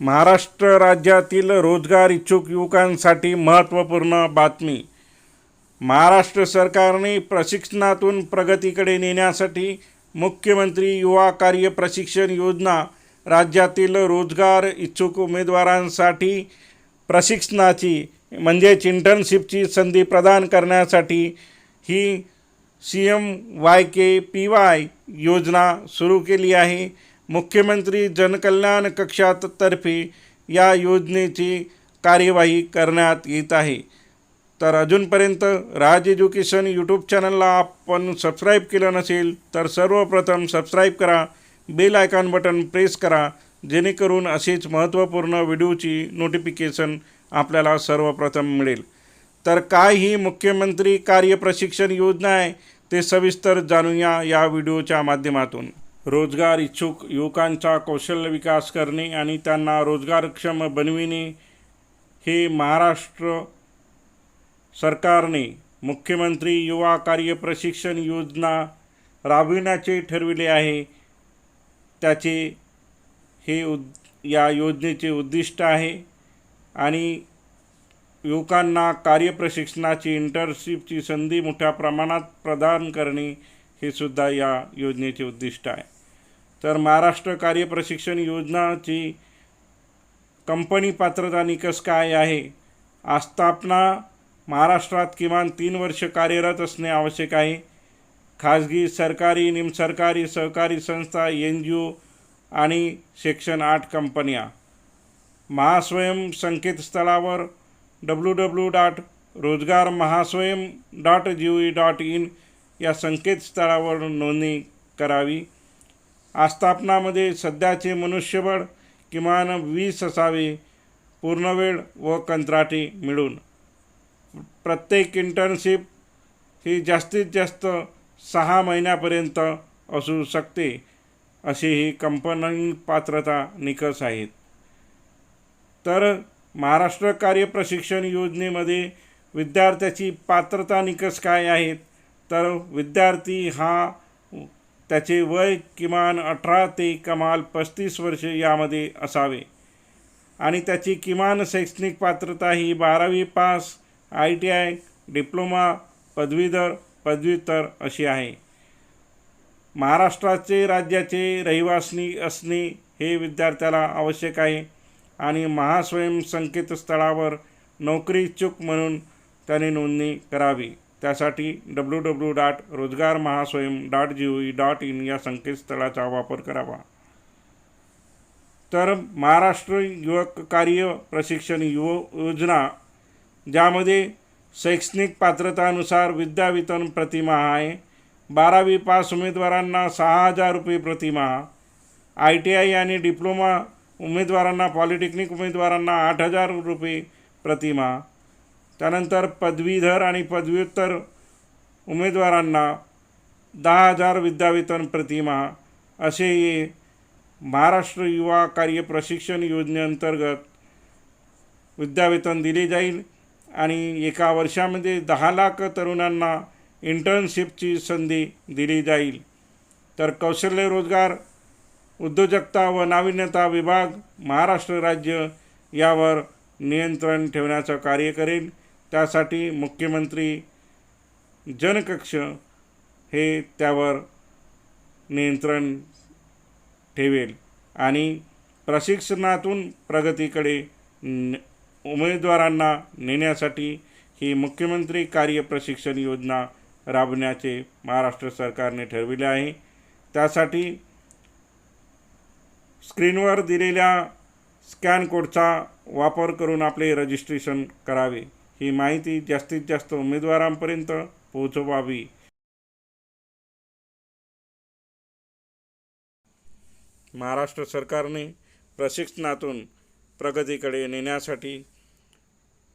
महाराष्ट्र राज्यातील रोजगार इच्छुक युवकांसाठी महत्त्वपूर्ण बातमी. महाराष्ट्र सरकारने प्रशिक्षणातून प्रगतीकडे नेण्यासाठी मुख्यमंत्री युवा कार्य प्रशिक्षण योजना राज्यातील रोजगार इच्छुक उमेदवारांसाठी प्रशिक्षणाची म्हणजेच इंटर्नशिपची संधी प्रदान करण्यासाठी ही C M Y K P Y योजना सुरू केली आहे. मुख्यमंत्री जनकल्याण कक्षातर्फे या योजनेची कार्यवाही करण्यात येत आहे. तर अजूनपर्यंत राज एज्युकेशन यूट्यूब चॅनलला आपण सबस्क्राईब केलं नसेल तर सर्वप्रथम सबस्क्राईब करा बेल आयकॉन बटन प्रेस करा जेणेकरून असेच महत्त्वपूर्ण व्हिडिओची नोटिफिकेशन आपल्याला सर्वप्रथम मिळेल. तर काय ही मुख्यमंत्री कार्य प्रशिक्षण योजना आहे ते सविस्तर जाणूया या व्हिडिओच्या माध्यमातून. रोजगार इच्छुक युवकांचा कौशल्य विकास करणे आणि त्यांना रोजगारक्षम बनविणे हे महाराष्ट्र सरकारने मुख्यमंत्री युवा कार्य प्रशिक्षण योजना राबविण्याचे ठरविले आहे. त्याचे हे उद या योजनेचे उद्दिष्ट आहे आणि युवकांना कार्यप्रशिक्षणाची इंटर्नशिपची संधी मोठ्या प्रमाणात प्रदान करणे हे सुद्धा या योजनेचे उद्दिष्ट आहे. तर महाराष्ट्र कार्यप्रशिक्षण योजनाची कंपनी पात्रता निकष काय आहे? आस्थापना महाराष्ट्रात किमान तीन वर्ष कार्यरत असणे आवश्यक आहे. खाजगी सरकारी निमसरकारी सहकारी संस्था एन जी ओ आणि सेक्शन आठ कंपन्या. महास्वयं संकेतस्थळावर W W dot Rojgar Mahaswayam dot G O E dot in या संकेतस्थळावर नोंदणी करावी. आस्थापनामध्ये सध्याचे मनुष्यबळ किमान वीस असावे पूर्णवेळ व कंत्राटी मिळून. प्रत्येक इंटर्नशिप ही जास्तीत जास्त सहा महिन्यापर्यंत असू शकते अशी ही कंपनी पात्रता निकष आहेत. तर महाराष्ट्र कार्य प्रशिक्षण योजनेमध्ये विद्यार्थ्याची पात्रता निकष काय आहेत? तर विद्यार्थी हा त्याचे वय किमान अठरा ते कमाल पस्तीस वर्षे यामध्ये असावे. आणि त्याची किमान शैक्षणिक पात्रता ही बारावी pass I T I diploma पदवीधर पदव्युत्तर अशी आहे. महाराष्ट्राचे राज्याचे रहिवासी असणे हे विद्यार्थ्याला आवश्यक आहे आणि महास्वयं संकेतस्थळावर नोकरी इच्छुक म्हणून त्याने नोंदणी करावी. त्यासाठी W W dot Rojgar Mahaswayam dot G O E dot in या संकेतस्थळाचा वापर करावा. तर महाराष्ट्र युवक कार्य प्रशिक्षण युव योजना ज्यामध्ये शैक्षणिक पात्रतानुसार विद्यावेतन प्रतिमाह आहे बारावी पास उमेदवारांना सहा हजार रुपये प्रतिमाह आय टी आय आणि डिप्लोमा उमेदवारांना पॉलिटेक्निक उमेदवारांना आठ हजार रुपये प्रतिमाह त्यानंतर पदवीधर आणि पदव्युत्तर उमेदवारांना दहा हजार विद्यावेतन प्रतिमा असे महाराष्ट्र युवा कार्य प्रशिक्षण योजनेअंतर्गत विद्यावेतन दिले जाईल आणि एका वर्षामध्ये दहा लाख तरुणांना इंटर्नशिपची संधी दिली जाईल. तर कौशल्य रोजगार उद्योजकता व नाविन्यता विभाग महाराष्ट्र राज्य यावर नियंत्रण ठेवण्याचं कार्य करेल. त्यासाठी मुख्यमंत्री जनकक्ष हे त्यावर नियंत्रण ठेवेल. आणि प्रशिक्षणातून प्रगतीकडे न उमेदवारांना नेण्यासाठी ही मुख्यमंत्री कार्य प्रशिक्षण योजना राबवण्याचे महाराष्ट्र सरकारने ठरविले आहे. त्यासाठी स्क्रीनवर दिलेल्या स्कॅन कोडचा वापर करून आपले रजिस्ट्रेशन करावे. ही माहिती जास्तीत जास्त उमेदवारांपर्यंत पोहोचवावी. महाराष्ट्र सरकारने प्रशिक्षणातून प्रगतीकडे नेण्यासाठी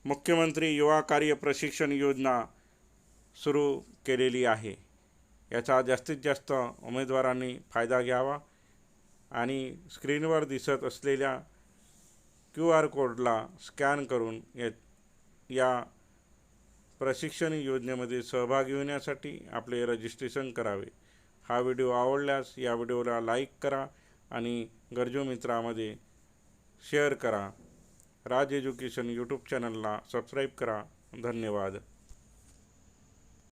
मुख्यमंत्री युवा कार्य प्रशिक्षण योजना सुरू केलेली आहे. याचा जास्तीत जास्त उमेदवारांनी फायदा घ्यावा आणि स्क्रीनवर दिसत असलेल्या क्यू आर कोडला स्कॅन करून या या प्रशिक्षण योजनेमध्ये सहभागी होण्यासाठी आपले रजिस्ट्रेशन करावे. हा व्हिडिओ आवडल्यास या व्हिडिओला लाईक करा आणि गरजू मित्रामध्ये शेअर करा. राज एज्युकेशन यूट्यूब चॅनलला सबस्क्राईब करा. धन्यवाद.